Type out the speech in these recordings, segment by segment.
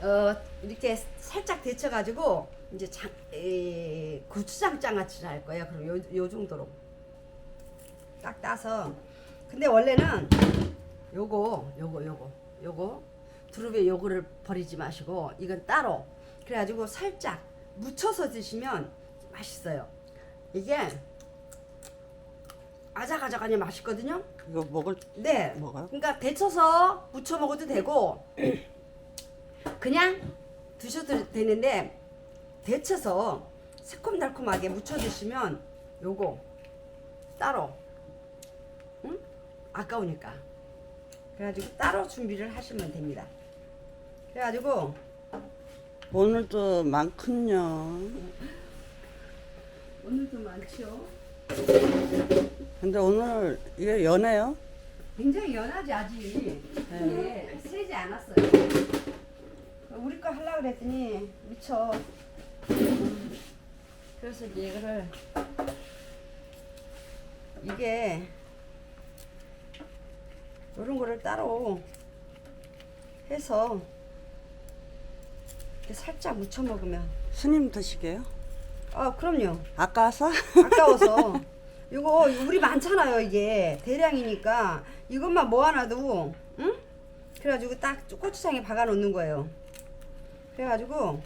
어, 이렇게 살짝 데쳐가지고 이제 장, 에, 고추장 장아찌를 할 거예요. 그럼 요, 요 정도로 딱 따서 근데 원래는 요거 요거 요거 요거 두릅에 요거를 버리지 마시고 이건 따로 그래가지고 살짝 묻혀서 드시면 맛있어요. 이게 아작아작하니 맛있거든요. 이거 먹을 네. 먹어요? 그러니까 데쳐서 무쳐 먹어도 되고 그냥 드셔도 되는데 데쳐서 새콤달콤하게 무쳐 드시면 요거 따로 응? 아까우니까 그래가지고 따로 준비를 하시면 됩니다. 그래가지고 오늘도 많군요. 오늘도 많죠. 근데 오늘 이게 연해요? 굉장히 연하지 아직. 근데 세지 않았어요. 우리 거 하려고 그랬더니 미쳐. 음, 그래서 이제 이거를 이게 이런 거를 따로 해서 이렇게 살짝 묻혀 먹으면 스님 드시게요? 아 그럼요. 아까워서? 아까워서 이거 우리 많잖아요 이게 대량이니까 이것만 모아놔도 응? 그래가지고 딱 고추장에 박아 놓는 거예요 그래가지고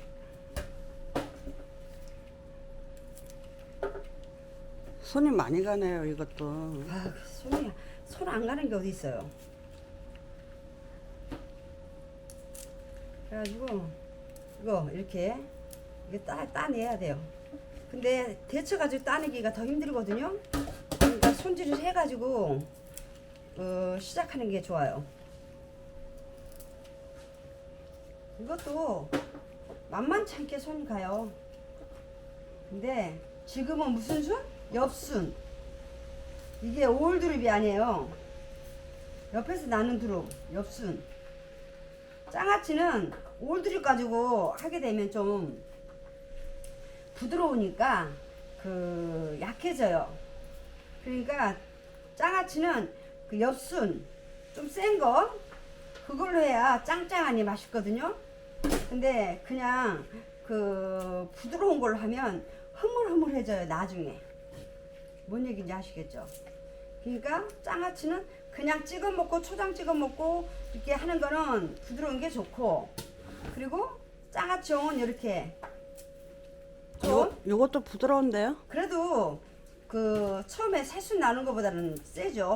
손이 많이 가네요, 이것도. 아 손이 손 안 가는 게 어디 있어요? 그래가지고 이거 이렇게 이게 따, 따내야 돼요. 근데 데쳐가지고 따내기가 더 힘들거든요? 그러니까 손질을 해가지고 어, 시작하는 게 좋아요 이것도 만만치 않게 손이 가요 근데 지금은 무슨 순? 엽순 이게 올드룹이 아니에요. 옆에서 나는 두릅, 엽순. 장아찌는 올드룹 가지고 하게 되면 좀 부드러우니까 그 약해져요. 그러니까 장아찌는 그 엽순 좀 센 거 그걸로 해야 짱짱하니 맛있거든요. 근데 그냥 그 부드러운 걸로 하면 흐물흐물해져요 나중에. 뭔 얘기인지 아시겠죠? 그러니까 장아찌는 그냥 찍어 먹고 초장 찍어 먹고 이렇게 하는 거는 부드러운 게 좋고 그리고 장아찌용은 이렇게 요, 요것도 부드러운데요? 그래도 그 처음에 새순 나는 것보다는 세죠.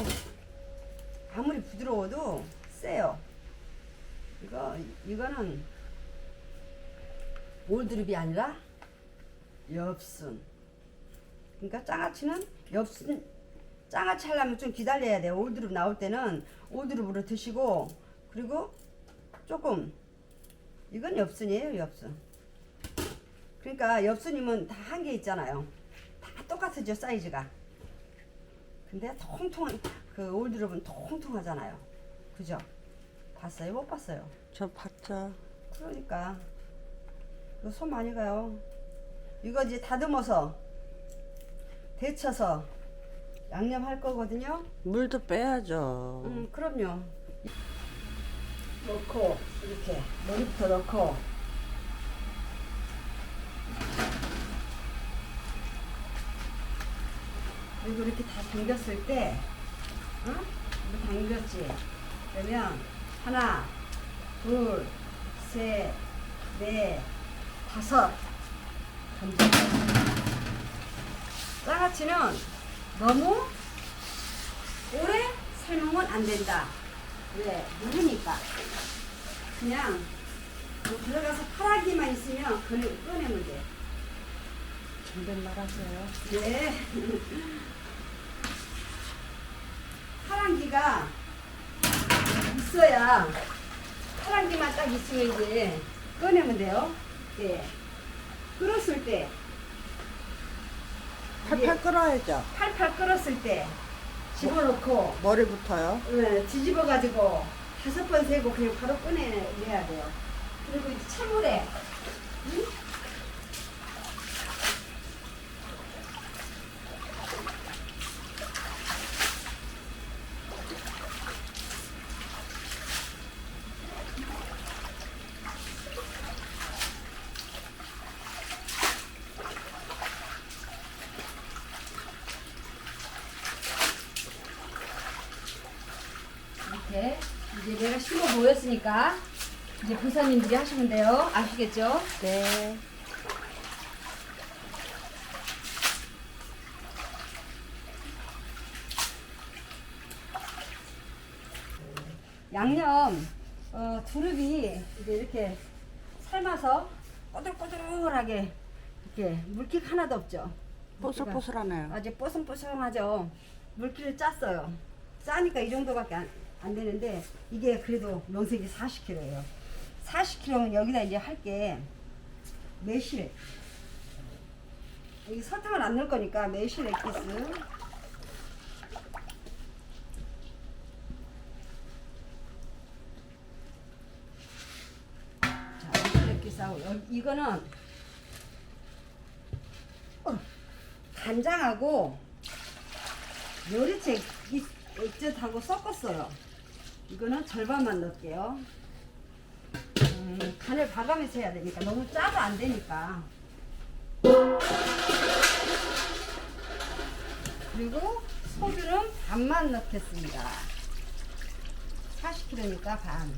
아무리 부드러워도 세요. 이거 이거는 올드립이 아니라 엽순. 그러니까 장아찌는 엽순 장아찌 하려면 좀 기다려야 돼요. 올드룹 나올 때는 올드룹으로 드시고 그리고 조금 이건 엽순이에요, 엽순. 그러니까 엽순이면 다 한 개 있잖아요. 다 똑같으죠 사이즈가. 근데 통통 그 올드롭은 통통하잖아요. 그죠? 봤어요? 못 봤어요? 저 봤죠. 그러니까 손 많이 가요. 이거 이제 다듬어서 데쳐서 양념할 거거든요. 물도 빼야죠. 음, 그럼요. 넣고 이렇게 머리부터 넣고 그리고 이렇게 다 당겼을 때, 어? 이거 당겼지. 그러면 하나, 둘, 셋, 넷, 다섯. 장아찌는 너무 오래 삶으면 안 된다. 왜? 누르니까. 그냥 뭐 들어가서 파라기만 있으면 꺼내, 꺼내면 돼. 존댓말 하세요. 네. 파란기가 있어야 파란기만 딱 있으면 이제 꺼내면 돼요. 네. 끓었을 때 팔팔 끓어야죠. 팔팔 끓었을 때 집어넣고 머리부터요. 네, 뒤집어 가지고 다섯 번 세고 그냥 바로 꺼내내야 돼요. 그리고 이제 찬물에 응? 됐으니까 이제 부사님들이 하시면 돼요. 아시겠죠? 네. 양념 어, 두릅이 이제 이렇게 삶아서 꼬들꼬들하게 이렇게 물기 하나도 없죠. 뽀슬뽀슬하네요. 아주 뽀송뽀송하죠. 물기를 짰어요. 짜니까 이 정도밖에 안, 안 되는데 이게 그래도 명색이 40kg예요. 40kg면 여기다 이제 할게 매실. 이 설탕을 안 넣을 거니까 매실 엑기스. 자, 이거는 어, 간장하고 요리책 액젓하고 섞었어요. 이거는 절반만 넣을게요. 음, 간을 봐가면서 해야 되니까 너무 짜도 안 되니까. 그리고 소주는 반만 넣겠습니다. 40kg니까 반.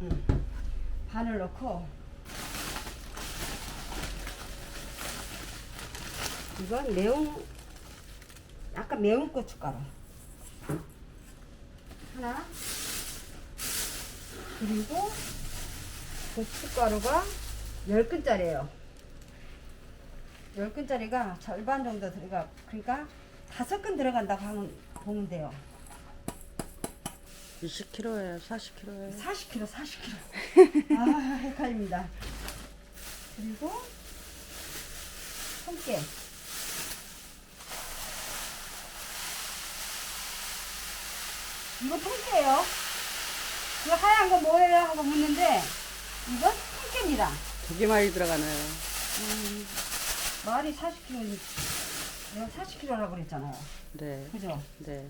음, 반을 넣고 이건 매운 약간 매운 고춧가루 하나 그리고 고춧가루가 10근짜리예요 10근짜리가 절반 정도 들어가 그러니까 5근 들어간다고 하면 보면 돼요 20kg예요, 40kg예요. 40kg, 40kg. 아, 헷갈립니다. 그리고 손깨. 이거 통깨예요. 그 하얀 거 뭐예요? 하고 묻는데 이건 통깨입니다. 되게 많이 들어가네요. 음, 말이 40kg, 내가 40kg라고 그랬잖아요. 네. 그죠? 네.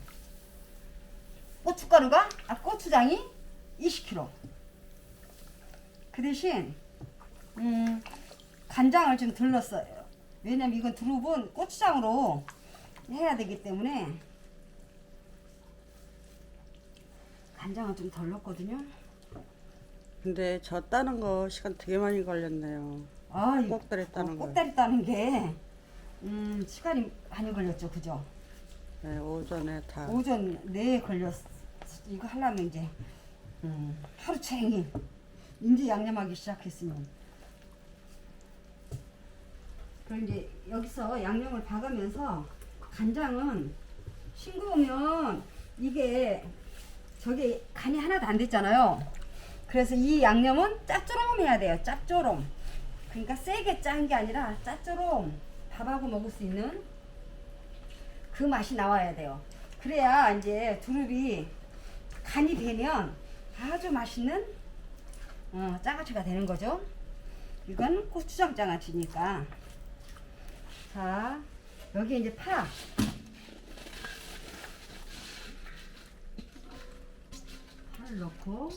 고춧가루가 아 고추장이 20kg. 그 대신 음, 간장을 좀덜 넣었어요. 왜냐면 이건 두릅은 고추장으로 해야 되기 때문에 간장을 좀덜 넣었거든요. 근데 저 따는 거 시간 되게 많이 걸렸네요. 아, 이 꼭다리 따는 어, 거. 꼭다리 따는 게 음, 시간이 많이 걸렸죠, 그죠? 네, 오전에 다. 오전 내에 걸렸 이거 하려면 이제 음, 하루 종일 이제 양념하기 시작했으면 그럼 이제 여기서 양념을 봐가면서 간장은 싱거우면 이게 저게 간이 하나도 안 됐잖아요 그래서 이 양념은 짭조름해야 돼요 짭조름 그러니까 세게 짠 게 아니라 짭조름 밥하고 먹을 수 있는 그 맛이 나와야 돼요. 그래야 이제 두릅이 간이 되면 아주 맛있는 어, 장아찌가 되는 거죠. 이건 고추장 장아찌니까. 자, 여기 이제 파. 파를 넣고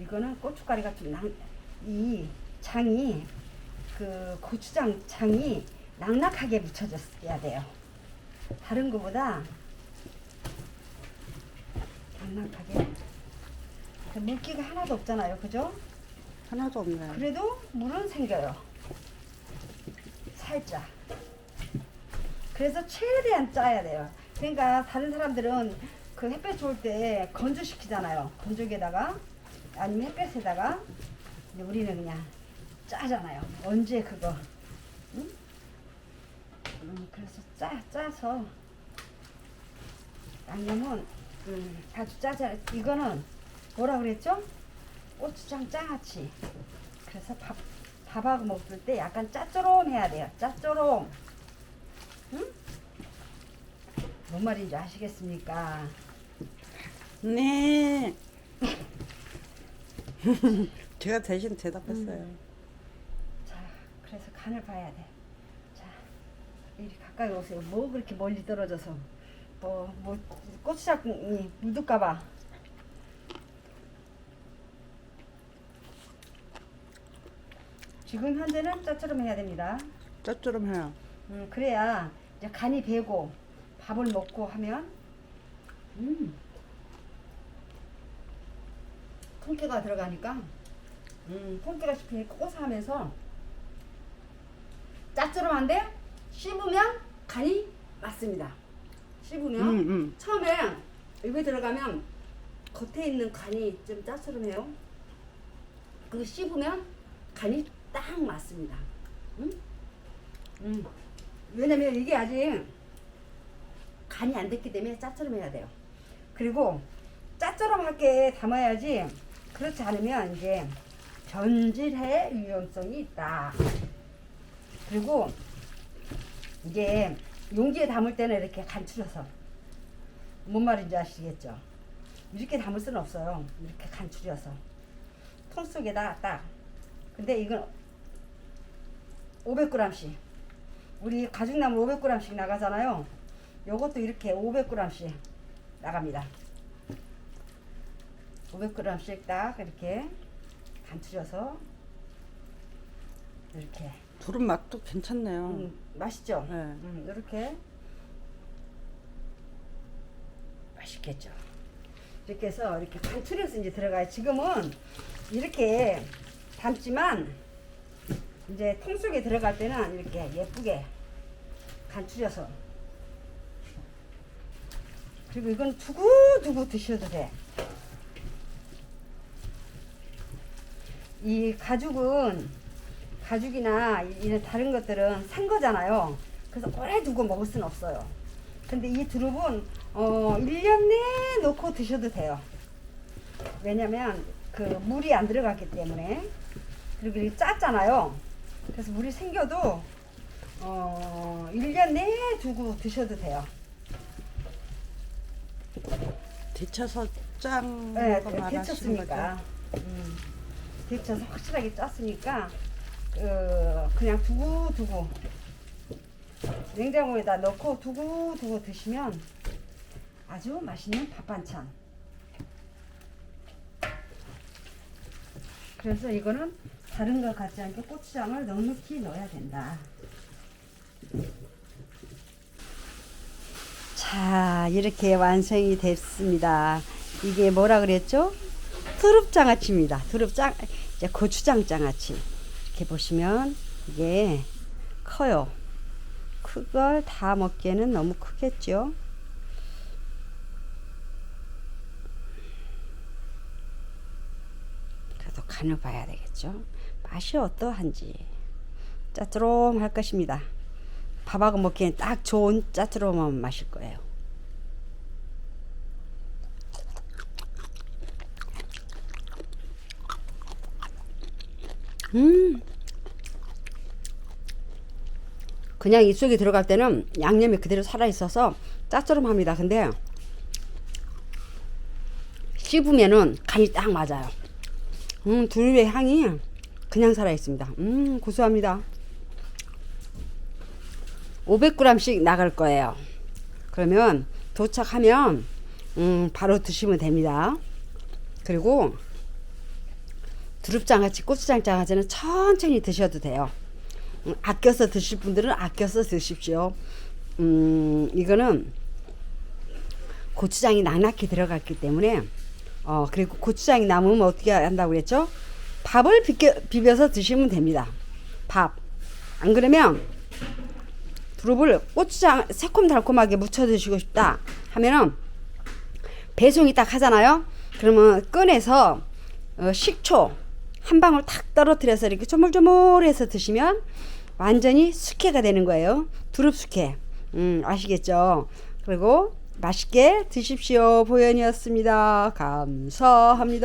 이거는 고춧가루가 좀 낭, 이 장이 그 고추장 장이 낭낙하게 묻혀졌어야 돼요. 다른 거보다 낭낙하게. 그 물기가 하나도 없잖아요, 그죠? 하나도 없네. 그래도 물은 생겨요. 살짝. 그래서 최대한 짜야 돼요. 그러니까 다른 사람들은 그 햇볕 좋을 때 건조시키잖아요. 건조기에다가 아니면 햇볕에다가 우리는 그냥 짜잖아요. 언제 그거? 응? 음, 그래서 짜 짜서 양념은 음, 아주 짜자. 이거는 뭐라 그랬죠? 고추장 장아찌. 그래서 밥 밥하고 먹을 때 약간 짭조름해야 돼요. 짭조름. 응? 뭔 말인지 아시겠습니까? 네. 제가 대신 대답했어요. 그래서 간을 봐야 돼. 자, 이리 가까이 오세요. 뭐 그렇게 멀리 떨어져서 뭐, 뭐 고추장이 묻을까봐. 지금 현재는 짜처럼 해야 됩니다. 짭조름 해요. 음, 그래야 이제 간이 배고 밥을 먹고 하면 음, 통깨가 들어가니까 음, 통깨가 씹히니 고소하면서 짭조름한데 씹으면 간이 맞습니다. 씹으면 음, 음. 처음에 입에 들어가면 겉에 있는 간이 좀 짭조름해요. 그거 씹으면 간이 딱 맞습니다. 음? 음. 왜냐면 이게 아직 간이 안 됐기 때문에 짭조름해야 돼요. 그리고 짭조름하게 담아야지 그렇지 않으면 이제 변질의 위험성이 있다. 그리고 이제 용기에 담을 때는 이렇게 간추려서 뭔 말인지 아시겠죠? 이렇게 담을 수는 없어요. 이렇게 간추려서 통 속에다 딱. 근데 이건 500g씩 우리 가죽나물 500g씩 나가잖아요. 요것도 이렇게 500g씩 나갑니다. 500g씩 딱 이렇게 간추려서 이렇게 두릅 맛도 괜찮네요. 음, 맛있죠? 네. 음, 이렇게 맛있겠죠. 이렇게 해서 이렇게 간추려서 이제 들어가요. 지금은 이렇게 담지만 이제 통 속에 들어갈 때는 이렇게 예쁘게 간추려서 그리고 이건 두고두고 드셔도 돼. 이 가죽은 가죽이나 이- 이런 다른 것들은 산 거잖아요. 그래서 오래 두고 먹을 수는 없어요. 근데 이 두릅은 어 1년 내에 놓고 드셔도 돼요. 왜냐면 그 물이 안 들어갔기 때문에 그리고 이게 짰잖아요. 그래서 물이 생겨도 어 1년 내에 두고 드셔도 돼요. 데쳐서 짠 네, 거 말하시는 데쳤으니까. 거죠? 음, 데쳐서 확실하게 짰으니까 어, 그냥 두고 두고 냉장고에다 넣고 두고 두고 드시면 아주 맛있는 밥 반찬. 그래서 이거는 다른 것 같지 않게 고추장을 넉넉히 넣어야 된다. 자, 이렇게 완성이 됐습니다. 이게 뭐라 그랬죠? 두릅장아찌입니다. 두릅장, 고추장 장아찌. 이렇게 보시면 이게 커요. 그걸 다 먹기에는 너무 크겠죠? 그래도 간을 봐야 되겠죠? 맛이 어떠한지. 짜투롱할 것입니다. 밥하고 먹기엔 딱 좋은 짜투로만 마실 거예요. 음. 그냥 입속에 들어갈 때는 양념이 그대로 살아 있어서 짜투름합니다. 근데 씹으면은 간이 딱 맞아요. 음, 두릅의 향이 그냥 살아 있습니다. 음, 고소합니다. 500g씩 나갈 거예요. 그러면 도착하면 음, 바로 드시면 됩니다. 그리고 두릅장아찌, 고추장장아찌는 천천히 드셔도 돼요. 음, 아껴서 드실 분들은 아껴서 드십시오. 음, 이거는 고추장이 낭낙히 들어갔기 때문에 어, 그리고 고추장이 남으면 어떻게 한다고 그랬죠? 밥을 비벼, 비벼서 드시면 됩니다. 밥. 안 그러면 두릅을 고추장 새콤달콤하게 무쳐 드시고 싶다 하면은 배송이 딱 하잖아요. 그러면 꺼내서 어, 식초 한 방울 탁 떨어뜨려서 이렇게 조물조물해서 드시면 완전히 숙회가 되는 거예요. 두릅 숙회. 음, 아시겠죠? 그리고 맛있게 드십시오. 보현이었습니다. 감사합니다.